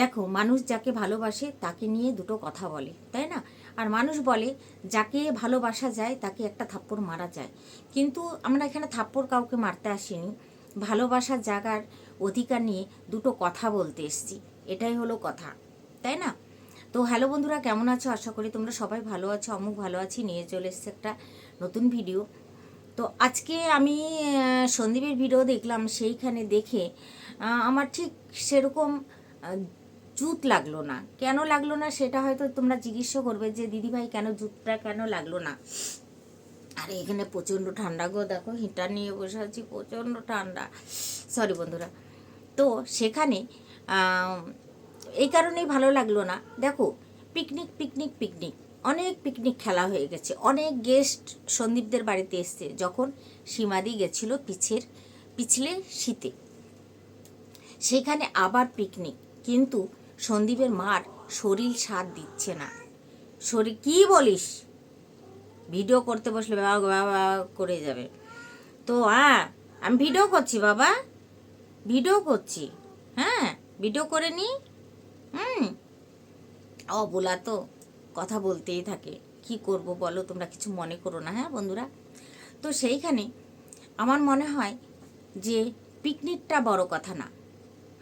দেখো, মানুষ যাকে ভালোবাসে তাকে নিয়ে দুটো কথা বলে, তাই না? আর মানুষ বলে, যাকে ভালোবাসা যায়, তাকে একটা থাপ্পড় মারা যায়। কিন্তু আমরা এখানে থাপ্পড় কাউকে মারতে আসিনি। ভালোবাসার জায়গার অধিকার নিয়ে দুটো কথা বলতে এসছি। এটাই হলো কথা, তাই না? তো হ্যালো বন্ধুরা, কেমন আছো? আশা করি তোমরা সবাই ভালো আছো অমুক ভালো আছি। নিয়ে চলে এসেছে একটা নতুন ভিডিও। তো আজকে আমি সন্দীপের ভিডিও দেখলাম, সেইখানে দেখে আমার ঠিক সেরকম জুত লাগল না। কেন লাগল না সেটা হয়তো তোমরা জিজ্ঞেস করবে যে, দিদিভাই, কেন জুতটা কেন লাগল না? আর, এখানে প্রচণ্ড ঠান্ডা গো। দেখো, হিটার নিয়ে বসে আছি, প্রচণ্ড ঠান্ডা। সরি বন্ধুরা। তো সেখানে এই কারণেই ভালো লাগল না। দেখো পিকনিক পিকনিক পিকনিক অনেক পিকনিক খেলা হয়ে গেছে। অনেক গেস্ট সন্দীপদের বাড়িতে এসছে। যখন সীমাদি গেছিল পিছের, পিছলে শীতে। সেখানে আবার পিকনিক কিন্তু সন্দীপের মার শরীর সাথ দিচ্ছে না। শরীর কি বলিস? ভিডিও করতে বসলে বাবা বাবা করে যাবে। তো হ্যাঁ আমি ভিডিও করছি বাবা। ভিডিও করছি। হ্যাঁ ভিডিও করে নি। হুম। অবলা তো কথা বলতেই থাকে। কি করব বলো, তোমরা কিছু মনে করো না হ্যাঁ বন্ধুরা? তো সেইখানে আমার মনে হয় যে পিকনিকটা বড় কথা না।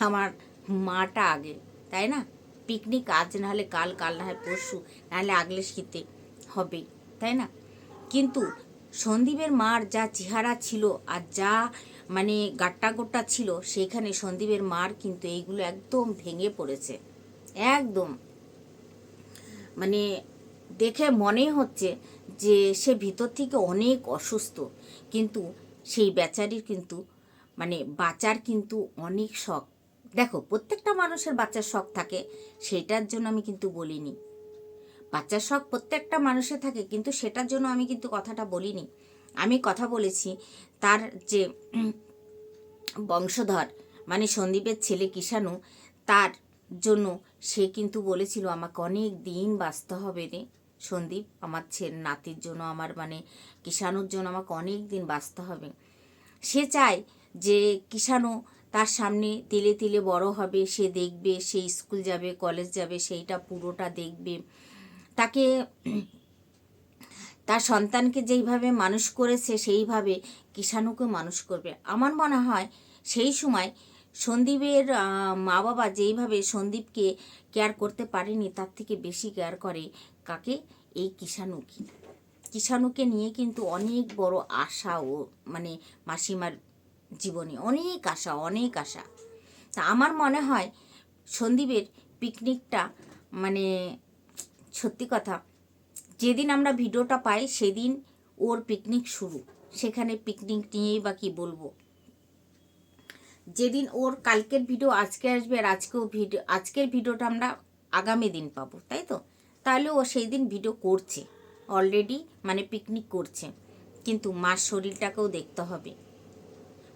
আমার মাটা আগে। তাই না? পিকনিক আজ না হলে কাল কাল না হয় পরশু, নাহলে আগলে শীতে হবে তাই না? কিন্তু সন্দীপের মার যা চেহারা ছিল আর যা মানে গাট্টা গোট্টা ছিল, সেইখানে সন্দীপের মার কিন্তু এইগুলো একদম ভেঙে পড়েছে। একদম। মানে দেখে মনে হচ্ছে যে সে ভিতর থেকে অনেক অসুস্থ, কিন্তু সেই বেচারির কিন্তু মানে বাঁচার কিন্তু অনেক শখ। দেখো, প্রত্যেকটা মানুষের বাচ্চার শখ থাকে, সেটার জন্য আমি কিন্তু বলিনি। বাচ্চার শখ প্রত্যেকটা মানুষের থাকে, কিন্তু সেটার জন্য আমি কিন্তু কথাটা বলিনি। আমি কথা বলেছি, তার যে বংশধর মানে সন্দীপের ছেলে কিষাণু, তার জন্য সে কিন্তু বলেছিল, আমাকে অনেক দিন বাঁচতে হবে রে, সন্দীপ। আমার ছেলে, নাতির জন্য আমার মানে কিষাণুর জন্য আমাকে অনেক দিন বাঁচতে হবে। সে চায় যে কিষাণু তার সামনে তিলে তিলে বড় হবে, সে দেখবে, সে স্কুল যাবে, কলেজ যাবে, সেইটা পুরোটা দেখবে। তাকে তার সন্তানকে যেইভাবে মানুষ করেছে, সেইভাবে কিষাণুকে মানুষ করবে। আমার মনে হয় সেই সময় সন্দীপের মা বাবা যেইভাবে সন্দীপকে কেয়ার করতে পারেনি, তার থেকে বেশি কেয়ার করে কাকে? এই কিষাণুকে। কিষাণুকে নিয়ে কিন্তু অনেক বড় আশা ও মানে মাসিমার জীবনে, অনেক আশা অনেক আশা। তা আমার মনে হয় সন্দীপের পিকনিকটা মানে সত্যি কথা, যেদিন আমরা ভিডিওটা পাই সেদিন ওর পিকনিক শুরু। সেখানে পিকনিক নিয়েই বা কী বলব। যেদিন ওর কালকের ভিডিও আজকে আসবে আর আজকেও ভিডিও আজকের ভিডিওটা আমরা আগামী দিন পাবো, তাই তো? তাহলে ও সেই দিন ভিডিও করছে। অলরেডি মানে পিকনিক করছে। কিন্তু মার শরীরটাকেও দেখতে হবে।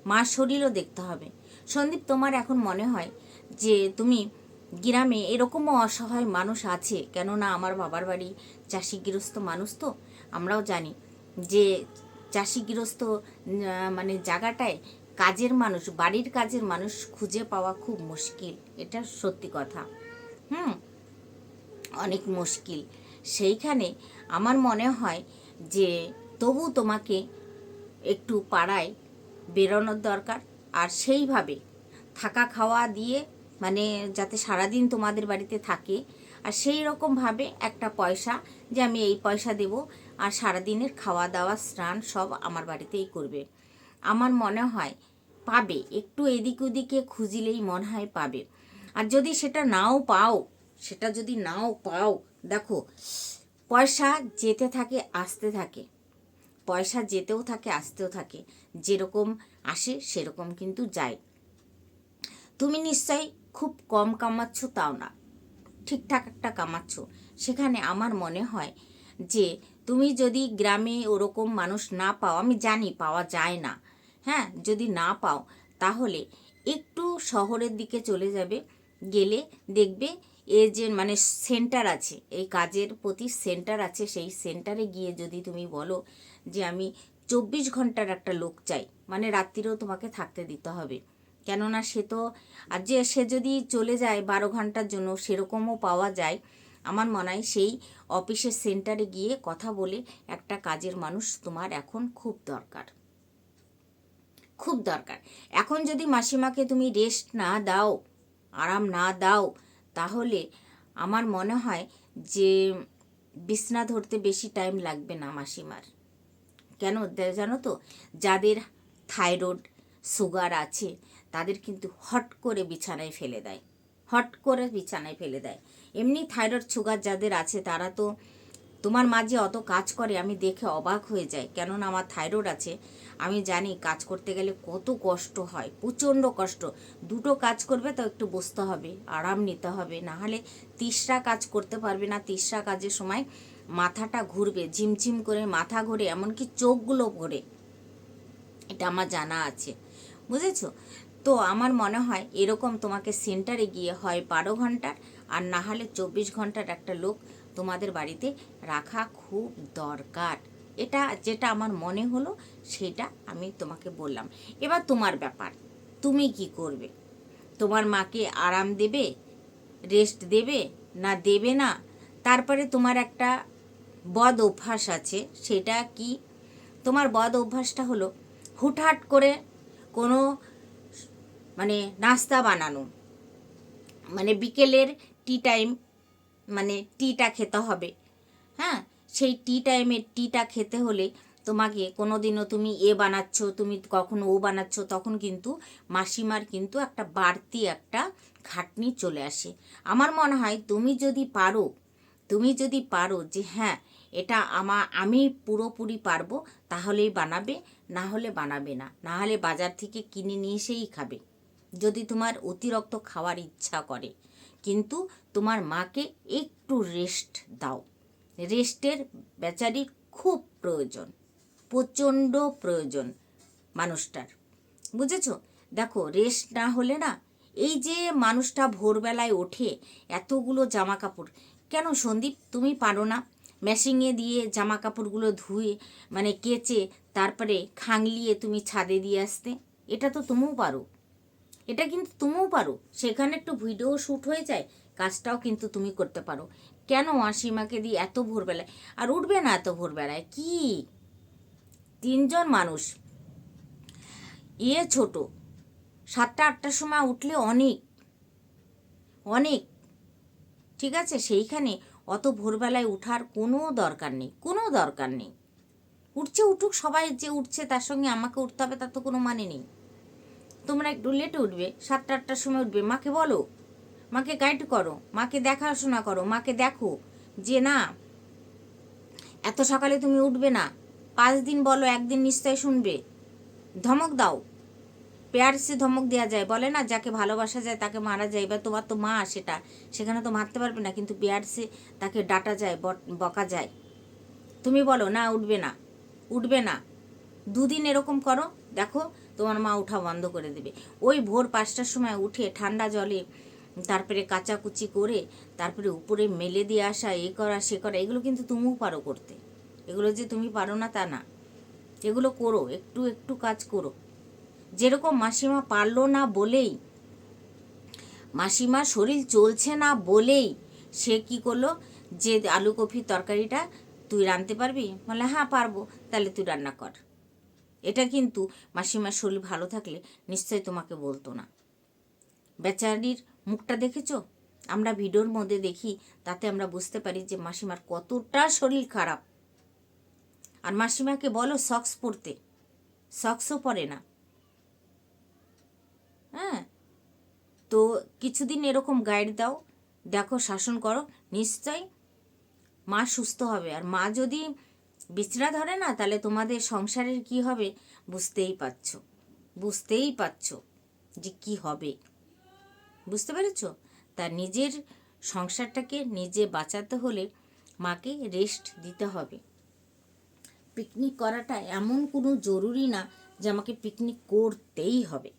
মার শরীরও দেখতে হবে। সন্দীপ, তোমার এখন মনে হয় যে তুমি গ্রামে এরকমও অসহায় মানুষ আছে? কেননা আমার বাবার বাড়ি চাষি গৃহস্থ মানুষ তো। আমরাও জানি যে চাষি গৃহস্থ মানে জায়গাটায় কাজের মানুষ, বাড়ির কাজের মানুষ খুঁজে পাওয়া খুব মুশকিল। এটা সত্যি কথা। হুম, অনেক মুশকিল। সেইখানে আমার মনে হয় যে তবু তোমাকে একটু পাড়ায় বেরোনোর দরকার। আর সেইভাবে থাকা খাওয়া দিয়ে মানে যাতে সারাদিন তোমাদের বাড়িতে থাকে, আর সেই রকমভাবে একটা পয়সা যে আমি এই পয়সা দেব, আর সারাদিনের খাওয়া দাওয়া, স্নান সব আমার বাড়িতেই করবে। আমার মনে হয় পাবে, একটু এদিক ওদিকে খুঁজিলেই মনে হয় পাবে। আর যদি সেটা নাও পাও, সেটা যদি নাও পাও, দেখো, পয়সা যেতে থাকে, আসতে থাকে। পয়সা যেতেও থাকে, আসতেও থাকে। যেরকম আসে, সেরকম কিন্তু যায়। তুমি নিশ্চয়ই খুব কম কামাচ্ছ, তাও না। ঠিকঠাক একটা কামাচ্ছ। সেখানে আমার মনে হয় যে, তুমি যদি গ্রামে ওরকম মানুষ না পাও, আমি জানি পাওয়া যায় না। হ্যাঁ যদি না পাও, তাহলে একটু শহরের দিকে চলে যাবে, গেলে দেখবে এ যে মানে সেন্টার আছে, এই কাজের প্রতি সেন্টার আছে, সেই সেন্টারে গিয়ে যদি তুমি বলো যে আমি চব্বিশ ঘণ্টার একটা লোক চাই মানে রাত্রিরেও তোমাকে থাকতে দিতে হবে। কেননা সে তো, আর যে সে যদি চলে যায় বারো ঘণ্টার জন্য, সেরকমও পাওয়া যায়। আমার মনে হয় সেই অফিসের সেন্টারে গিয়ে কথা বলে একটা কাজের মানুষ তোমার এখন খুব দরকার। খুব দরকার। এখন যদি মাসিমাকে তুমি রেস্ট না দাও, আরাম না দাও তাহলে আমার মনে হয় যে বিছনা ধরতে বেশি টাইম লাগবে না মাসিমার। কেন? জানো তো, যাদের থাইরয়েড সুগার আছে, তাদের কিন্তু হট করে বিছানায় ফেলে দেয়। হট করে বিছানায় ফেলে দেয়। এমনি থাইরয়েড সুগার যাদের আছে, তারা তো তোমার মা যে অত কাজ করে, আমি দেখে অবাক হয়ে যাই। কেননা আমার থাইরয়েড আছে, আমি জানি কাজ করতে গেলে কত কষ্ট হয়, প্রচণ্ড কষ্ট। দুটো কাজ করবে তো একটু বসতে হবে, আরাম নিতে হবে। না হলে তিসরা কাজ করতে পারবে না তিসরা কাজের সময় মাথাটা ঘুরবে, ঝিমঝিম করে মাথা ঘুরে, এমনকি চোখগুলো ঘোরে। এটা আমার জানা আছে। বুঝেছ? তো আমার মনে হয় এরকম তোমাকে সেন্টারে গিয়ে হয় বারো ঘণ্টার, আর না হলে চব্বিশ ঘণ্টার একটা লোক তোমাদের বাড়িতে রাখা খুব দরকার। এটা যেটা আমার মনে হলো, সেটা আমি তোমাকে বললাম। এবার তোমার ব্যাপার, তুমি কি করবে? তোমার মাকে আরাম দেবে? রেস্ট দেবে? না দেবে না? তারপরে তোমার একটা বদ অভ্যাস আছে, সেটা কি? তোমার বদ অভ্যাসটা হলো, হুটহাট করে কোনো মানে নাস্তা বানানো। মানে বিকেলের টি টাইম মানে টিটা খেতে হবে। হ্যাঁ? সেই টি টাইমে টিটা খেতে হলে তোমাকে কোনো দিনও তুমি এ বানাচ্ছ, তুমি কখনো ও বানাচ্ছ, তখন কিন্তু মাসিমার কিন্তু একটা বাড়তি একটা খাটনি চলে আসে। আমার মনে হয় তুমি যদি পারো, তুমি যদি পারো যে হ্যাঁ এটা আমা, আমি পুরোপুরি পারব, তাহলেই বানাবে, না হলে বানাবে না। না হলে বাজার থেকে কিনে নিয়ে এসেই খাবে। যদি তোমার অতিরিক্ত খাওয়ার ইচ্ছা করে। কিন্তু তোমার মাকে একটু রেস্ট দাও। রেস্টের বেচারির খুব প্রয়োজন, প্রচণ্ড প্রয়োজন মানুষটার। বুঝেছ? দেখো রেস্ট না হলে না, এই যে মানুষটা ভোরবেলায় ওঠে এতগুলো জামা কাপড় কেন সন্দীপ তুমি পারো না? মেশিনে দিয়ে জামা কাপড়গুলো ধুয়ে মানে কেচে, তারপরে খাংলিয়ে তুমি ছাদে দিয়ে আসতে? এটা তো তুমিও পারো। এটা কিন্তু তুমিও পারো। সেখানে একটু ভিডিও শ্যুট হয়ে যায়, কাজটাও কিন্তু তুমি করতে পারো। কেন মাসিমাকে দিয়ে এত ভোরবেলায়? আর উঠবে না এত ভোরবেলায়? কি? তিনজন মানুষ। ইয়ে ছোট। সাতটা, আটটার সময় উঠলে অনেক। অনেক। ঠিক আছে? সেইখানে অত ভোরবেলায় উঠার কোনো দরকার নেই। কোনো দরকার নেই। উঠছে, উঠুক, সবাই যে উঠছে তার সঙ্গে আমাকে উঠতে হবে, তার তো কোনো মানে নেই। তোমরা একটু লেটে উঠবে, সাতটা, আটটার সময় উঠবে। মাকে বলো, মাকে গাইড করো, মাকে দেখাশোনা করো, মাকে দেখো যে না, এত সকালে তুমি উঠবে না, পাঁচ দিন বলো, একদিন নিশ্চয় শুনবে। ধমক দাও। পেয়ারসে ধমক দেওয়া যায়, বলে না, যাকে ভালোবাসা যায় তাকে মারা যায়, এবার তোমার তো মা সেটা, সেখানে তো মারতে পারবে না, কিন্তু পেয়ারসে তাকে ডাটা যায় বকা যায়। তুমি বলো, না, উঠবে না উঠবে না। দুদিন এরকম করো, দেখো তোমার মা উঠা বন্ধ করে দেবে। ওই ভোর পাঁচটার সময় উঠে ঠান্ডা জলে তারপরে কাচাকুচি করে তারপরে উপরে মেলে দিয়ে আসা, এ করা, সে করা, এগুলো কিন্তু তুমিও পারো করতে। এগুলো যে তুমি পারো না তা না। এগুলো করো, একটু একটু কাজ করো। যেরকম মাসিমা পারল না বলেই, মাসিমার শরীর চলছে না বলেই সে কি করল? যে আলু কফির তরকারিটা তুই রাঁধতে পারবি? বলে হ্যাঁ পারব। তাহলে তুই রান্না কর। এটা কিন্তু মাসিমার শরীর ভালো থাকলে নিশ্চয়ই তোমাকে বলতো না। বেচারির মুখটা দেখেছ? আমরা ভিডিওর মধ্যে দেখি, তাতে আমরা বুঝতে পারি যে মাসিমার কতটা শরীর খারাপ। আর মাসিমাকে বলো সক্স পরতে। সক্সও পরে না। হ্যাঁ? তো কিছুদিন এরকম গাইড দাও। দেখো, শাসন করো। নিশ্চয় মা সুস্থ হবে। আর মা যদি বিছড়া ধরে না, তাহলে তোমাদের সংসারের কি হবে? বুঝতেই পারছ। বুঝতেই পারছ যে কি হবে। বুঝতে পেরেছ? তা নিজের সংসারটাকে নিজে বাঁচাতে হলে মাকে রেস্ট দিতে হবে। পিকনিক করাটা এমন কোনো জরুরি না যে আমাকে পিকনিক করতেই হবে।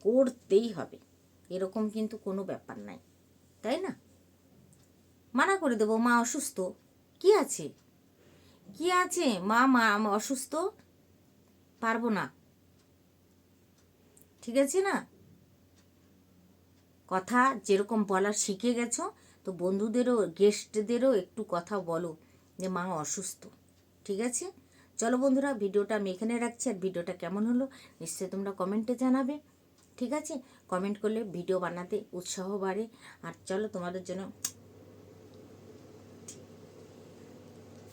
করতেই হবে। এরকম কিন্তু কোনো ব্যাপার নাই। তাই না? মানা করে দেবো, মা অসুস্থ। কি আছে? কি আছে? মা মা অসুস্থ? পারব না। ঠিক আছে না? কথা যেরকম বলার শিখে গেছো, তো বন্ধুদেরও, গেস্টদেরও একটু কথা বলো যে মা অসুস্থ। ঠিক আছে? চলো বন্ধুরা, ভিডিওটা আমি এখানে রাখছি আর ভিডিওটা কেমন হলো নিশ্চয়ই তোমরা কমেন্টে জানাবে। ঠিক আছে? কমেন্ট করলে ভিডিও বানাতে উৎসাহ বাড়ে। আর চলো তোমাদের জন্য